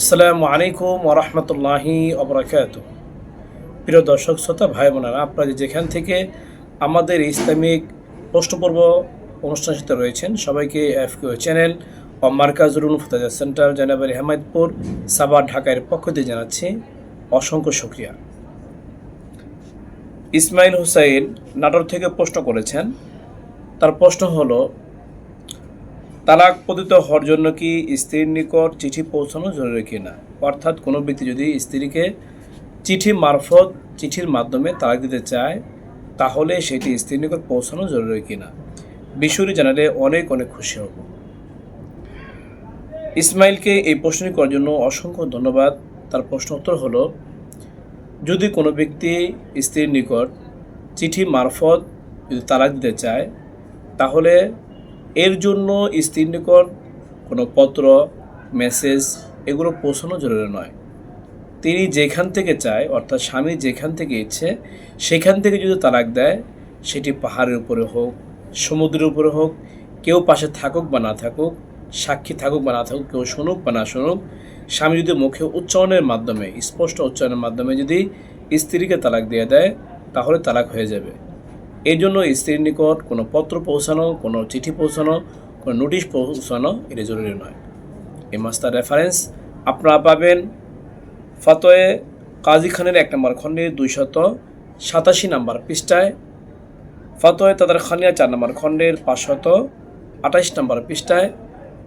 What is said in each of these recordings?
আসসালামু আলাইকুম ওরহমতুল্লাহি অবরাকাত প্রিয় দর্শক, শ্রোতা, ভাই, বোনেরা, আপনারা যেখান থেকে আমাদের ইসলামিক প্রশ্নপর্ব অনুষ্ঠানের সাথে রয়েছেন, সবাইকে এফ কিউ চ্যানেল ও মার্কাজুল ফুতাজা সেন্টার জানাবাড়ি হেমায়তপুর সাবার ঢাকার পক্ষ দিয়ে জানাচ্ছি অসংখ্য শুক্রিয়া। ইসমাইল হুসাইন নাটোর থেকে প্রশ্ন করেছেন। তার প্রশ্ন হলো তালাক পতিত হওয়ার জন্য কি স্ত্রীর নিকট চিঠি পৌঁছানো জরুরি কিনা? অর্থাৎ কোনো ব্যক্তি যদি স্ত্রীকে চিঠি মারফত চিঠির মাধ্যমে তালাক দিতে চায়, তাহলে সেটি স্ত্রীর নিকট পৌঁছানো জরুরি কিনা? বিষয়টি জানালে অনেক অনেক খুশি হব। ইসমাইলকে এই প্রশ্নটি করার জন্য অসংখ্য ধন্যবাদ। তার প্রশ্ন উত্তর হলো, যদি কোনো ব্যক্তি স্ত্রীর নিকট চিঠি মারফত যদি তালাক দিতে চায়, তাহলে এর জন্য স্ত্রীর নিকট কোনো পত্র মেসেজ এগুলো পৌঁছানো জরুরি নয়। তিনি যেখান থেকে চায়, অর্থাৎ স্বামী যেখান থেকে ইচ্ছে, সেখান থেকে যদি তালাক দেয়, সেটি পাহাড়ের উপরে হোক, সমুদ্রের উপরে হোক, কেউ পাশে থাকুক বা না থাকুক, সাক্ষী থাকুক বা না থাকুক, কেউ শুনুক বা না শুনুক, স্বামী যদি মুখে উচ্চারণের মাধ্যমে, স্পষ্ট উচ্চারণের মাধ্যমে যদি স্ত্রীকে তালাক দিয়ে দেয়, তাহলে তালাক হয়ে যাবে। এই জন্য স্ত্রীর নিকট কোনো পত্র পৌঁছানো, কোনো চিঠি পৌঁছানো, কোনো নোটিশ পৌঁছানো এটা জরুরি নয়। এই মাস্টার রেফারেন্স আপনারা পাবেন ফতোয়ে কাজী খানের এক নম্বর খণ্ডের দুইশত সাতাশি নম্বর পৃষ্ঠায়, ফতোয়ে তাদের খানিয়া চার নম্বর খণ্ডের পাঁচশত আঠাইশ নম্বর পৃষ্ঠায়,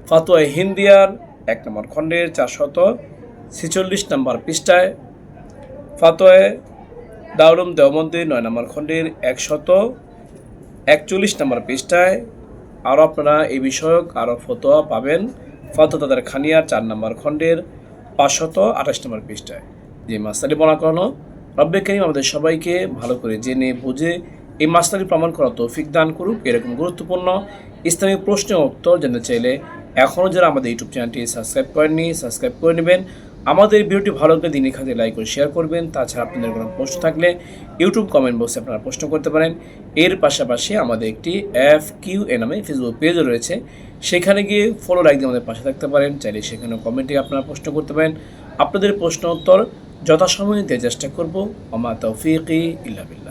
ফতোয়ে হিন্দিয়ার এক নম্বর খণ্ডের চারশত ছেচল্লিশ নম্বর পৃষ্ঠায়, ফতোয়ে দাউলুম দেওবন্দি নয় নম্বর খণ্ডের একশত একচল্লিশ নম্বর পৃষ্ঠায়। আরও আপনারা এই বিষয়ক আরও ফতোয়া পাবেন। ফতো তাদের খানিয়ার চার নম্বর খণ্ডের পাঁচশত আঠাশ নম্বর পৃষ্ঠায়। যে মাস্টারি বলা করানো রব্বে করিম, আমাদের সবাইকে ভালো করে জেনে বুঝে এই মাস্টারি প্রমাণ করা তৌফিক দান করুক। এরকম গুরুত্বপূর্ণ ইসলামিক প্রশ্নের উত্তর জানতে চাইলে এখনও যারা আমাদের ইউটিউব চ্যানেলটি সাবস্ক্রাইব করেননি, সাবস্ক্রাইব করে নেবেন। আমাদের ভিডিওটি ভালো লাগলে দিনের খাতে লাইক করে শেয়ার করবেন। তাছাড়া আপনাদের কোনো প্রশ্ন থাকলে ইউটিউব কমেন্ট বক্সে আপনারা প্রশ্ন করতে পারেন। এর পাশাপাশি আমাদের একটি এফ কিউ এ নামে ফেসবুক পেজও রয়েছে। সেখানে গিয়ে ফলো লাইক দিয়ে আমাদের পাশে থাকতে পারেন। চাইলে সেখানে কমেন্টে আপনারা প্রশ্ন করতে পারেন। আপনাদের প্রশ্ন উত্তর যথাসময়ে দেওয়ার চেষ্টা করব। আমা তৌফিকি ইল্লা বিল্লাহ।